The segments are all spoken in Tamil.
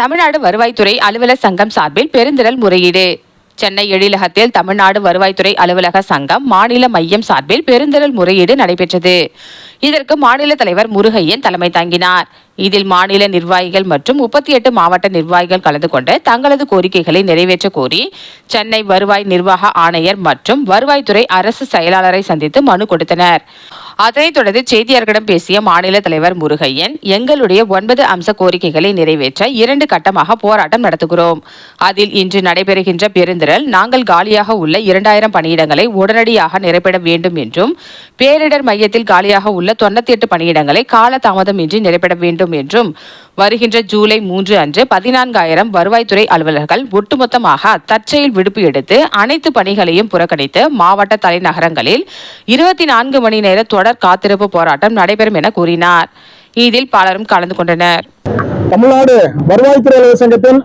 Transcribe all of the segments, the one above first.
தமிழ்நாடு வருவாய்த்துறை அலுவலர் சங்கம் சார்பில் பெருந்திரல் முறையீடு. சென்னை எழிலகத்தில் தமிழ்நாடு வருவாய்த்துறை அலுவலக சங்கம் மாநில மையம் சார்பில் பெருந்திரல் முறையீடு நடைபெற்றது. இதற்கு மாநில தலைவர் முருகையன் தலைமை தாங்கினார். இதில் மாநில நிர்வாகிகள் மற்றும் முப்பத்தி எட்டு மாவட்ட நிர்வாகிகள் கலந்து கொண்டு தங்களது கோரிக்கைகளை நிறைவேற்ற கோரி சென்னை வருவாய் நிர்வாக ஆணையர் மற்றும் வருவாய்த்துறை அரசு செயலாளரை சந்தித்து மனு கொடுத்தனர். அதனைத் தொடர்ந்து செய்தியாளர்களிடம் பேசிய மாநில தலைவர் முருகையன் எங்களுடைய ஒன்பது அம்ச கோரிக்கைகளை நிறைவேற்ற இரண்டு கட்டமாக போராட்டம் நடத்துகிறோம். அதில் இன்று நடைபெறுகின்ற பெருந்திரல் நாங்கள் காலியாக உள்ள இரண்டாயிரம் பணியிடங்களை உடனடியாக நிரப்பிட வேண்டும் என்றும் பேரிடர் மையத்தில் காலியாக உள்ள தொண்ணூத்தி எட்டு பணியிடங்களை காலதாமதமின்றி நிரப்பிட வேண்டும் என்றும். வருகின்ற ஜூலை மூன்று அன்று பதினான்காயிரம் வருவாய்த்துறை அலுவலர்கள் ஒட்டுமொத்தமாக தற்செயல் விடுப்பு எடுத்து அனைத்து பணிகளையும் புறக்கணித்து மாவட்ட தலைநகரங்களில் இருபத்தி நான்கு மணி நேர தொடர் காத்திருப்பு போராட்டம் நடைபெறும் என கூறினார். இதில் பலரும் கலந்து கொண்டனர். தமிழ்நாடு வருவாய்த்துறை அலுவலர் சங்கத்தின்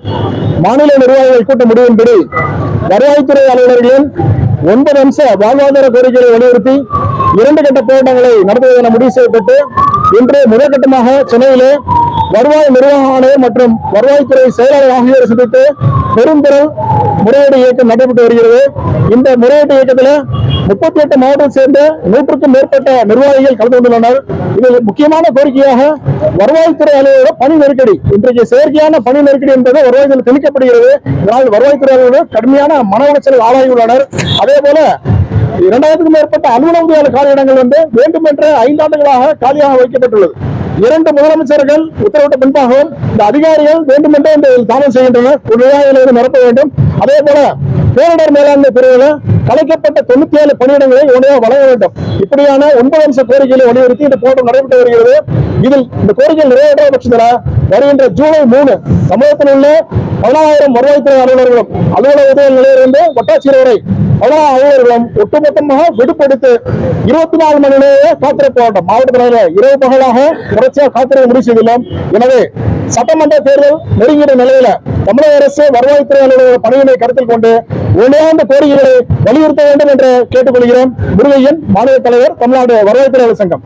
மாநில நிர்வாகிகள் கூட்ட முடிவின்படி வருவாய்த்துறை அலுவலர்களின் ஒன்பது அம்ச வாழ்வாதார கோரிக்கைகளை வலியுறுத்தி இரண்டு கட்ட போராட்டங்களை நடத்துவதென முடிவு செய்யப்பட்டு இன்று முதற்கட்டமாக சென்னையிலே வருவாய் நிர்வாக ஆணையர் மற்றும் வருவாய்த்துறை செயலாளர் ஆகியோரை சந்தித்து பெருந்திரள் முறையீடு இயக்கம் நடைபெற்று வருகிறது. இந்த முறையீட்டு இயக்கத்தில் முப்பத்தி எட்டு மாவட்டம் சேர்ந்த நூற்றுக்கும் மேற்பட்ட நிர்வாகிகள் கலந்து கொண்டுள்ளனர். இதில் முக்கியமான கோரிக்கையாக வருவாய்த்துறை அலுவலக பணி நெருக்கடி. இன்றைக்கு செயற்கையான பணி நெருக்கடி என்பது வருவாய்த்துறை திணிக்கப்படுகிறது. இதனால் வருவாய்த்துறை அலுவலர் கடுமையான மன உளைச்சல் ஆளாகியுள்ளனர் அதே போல இரண்டாயிரத்துக்கும் மேற்பட்ட அலுவலக காலியிடங்கள் வந்து வேண்டுமென்ற ஐந்தாண்டுகளாக காலியாக வைக்கப்பட்டுள்ளது. இரண்டு முதலமைச்சர்கள் உத்தரவிட்ட பின்பாகவும் இந்த அதிகாரிகள் வேண்டுமென்றே இந்த தாமதம் செய்கின்றனர். உடனடியாக நிரப்ப வேண்டும். அதே போல பேரிடர் மேலாண்மை பிரிவில் கலைக்கப்பட்ட தொண்ணூத்தி ஏழு பணியிடங்களை உடனே வழங்க வேண்டும். இப்படியான ஒன்பது அம்ச கோரிக்கைகளை வலியுறுத்தி இந்த போராட்டம் நடைபெற்று வருகிறது. இதில் இந்த கோரிக்கை நிறைவேற்ற பட்சத்தில் வருகின்ற ஜூலை மூணு தமிழகத்தில் உள்ள பதினாயிரம் வருவாய்த்துறை அலுவலர்களும் அலுவலக உதவி நிலையிலிருந்து வட்டாட்சியர் வரை பல அலுவலர்களும் ஒட்டுமொத்தமாக விடுபடுத்து இருபத்தி நாலு மணி நேர காத்திருப்பு போராட்டம் மாவட்டத்தில் இரவு பகலாக தொடர்ச்சியாக காத்திருக்க முடிவு செய்துள்ளோம். எனவே சட்டமன்ற தேர்தல் நெருங்கிய நிலையில தமிழக அரசு வருவாய்த்துறை அலுவலக பணியினை கருத்தில் கொண்டு உண்மையான கோரிக்கைகளை வலியுறுத்த வேண்டும் என்று கேட்டுக்கொள்கிறேன் முருகையன் மாநில தலைவர் தமிழ்நாடு வருவாய்த்துறை அலுவலர் சங்கம்.